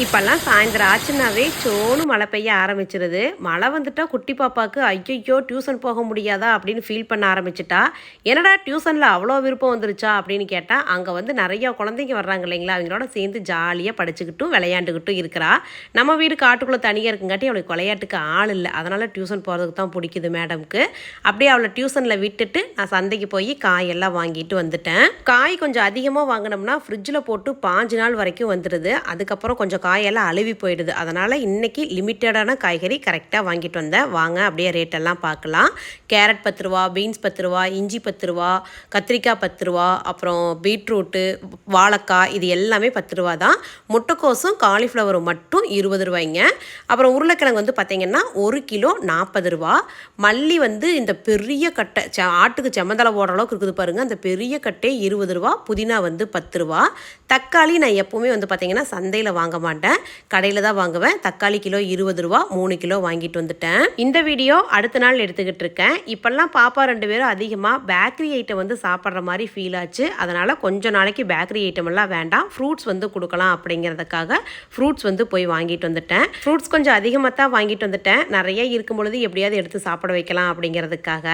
இப்போல்லாம் சாயந்தரம் ஆச்சுன்னாவே சோனு மழை பெய்ய ஆரம்பிச்சிருது. மழை வந்துட்டால் குட்டி பாப்பாவுக்கு ஐயோ டியூஷன் போக முடியாதா அப்படின்னு ஃபீல் பண்ண ஆரம்பிச்சிட்டா. என்னடா டியூஷனில் அவ்வளோ விருப்பம் வந்துருச்சா அப்படின்னு கேட்டால் அங்கே வந்து நிறையா குழந்தைங்க வர்றாங்க இல்லைங்களா? அவங்களோட சேர்ந்து ஜாலியாக படிச்சுக்கிட்டும் விளையாண்டுக்கிட்டும் இருக்கிறா. நம்ம வீடு காட்டுக்குள்ளே தனியாக இருக்குங்காட்டி அவளுக்கு விளையாட்டுக்கு ஆள் இல்லை. அதனால் டியூஷன் போகிறதுக்கு தான் பிடிக்குது மேடம்க்கு. அப்படியே அவளை டியூஷனில் விட்டுட்டு நான் சந்தைக்கு போய் காயெல்லாம் வாங்கிட்டு வந்துட்டேன். காய் கொஞ்சம் அதிகமாக வாங்கினோம்னா ஃப்ரிட்ஜில் போட்டு பாஞ்சு நாள் வரைக்கும் வந்துடுது அதுக்கப்புறம் கொஞ்சம் காயெல்லாம் அழுவி போயிடுது. அதனால் இன்றைக்கி லிமிட்டடான காய்கறி கரெக்டாக வாங்கிட்டு வந்தேன் வாங்க அப்படியே ரேட்டெல்லாம் பார்க்கலாம். கேரட் பத்து ரூபா பீன்ஸ் பத்து ரூபா இஞ்சி பத்து ரூபா கத்திரிக்காய் பத்து ரூபா அப்புறம் பீட்ரூட்டு வாழைக்காய் இது எல்லாமே பத்து ரூபா தான். முட்டைக்கோசும் காலிஃப்ளவரும் மட்டும் இருபது ரூபாய்ங்க. அப்புறம் உருளைக்கிழங்கு வந்து பார்த்திங்கன்னா ஒரு கிலோ நாற்பது ரூபா. மல்லி வந்து இந்த பெரிய கட்டை ச ஆட்டுக்கு செம்மந்தலை போடுற அளவுக்கு இருக்குது பாருங்கள் அந்த பெரிய கட்டே இருபது ரூபா புதினா வந்து பத்து ரூபா. தக்காளி நான் எப்போவுமே வந்து பார்த்திங்கன்னா சந்தையில் வாங்க மாட்டேன். கடையில் தான் வாங்குவேன். தக்காளி கிலோ இருபது ரூபா மூணு கிலோ வாங்கிட்டு வந்துட்டேன். இந்த வீடியோ அடுத்த நாள் எடுத்துக்கிட்டு இருக்கேன். இப்போல்லாம் பாப்பா ரெண்டு பேரும் அதிகமாக பேக்கரி ஐட்டம் வந்து சாப்பிட்ற மாதிரி ஃபீல் ஆச்சு. அதனால் கொஞ்சம் நாளைக்கு பேக்கரி ஐட்டம் எல்லாம் வேண்டாம். ஃப்ரூட்ஸ் வந்து கொடுக்கலாம் அப்படிங்கிறதுக்காக ஃப்ரூட்ஸ் வந்து போய் வாங்கிட்டு வந்துட்டேன். ஃப்ரூட்ஸ் கொஞ்சம் அதிகமாக தான் வாங்கிட்டு வந்துட்டேன். நிறைய இருக்கும் பொழுது எப்படியாவது எடுத்து சாப்பிட வைக்கலாம் அப்படிங்கிறதுக்காக.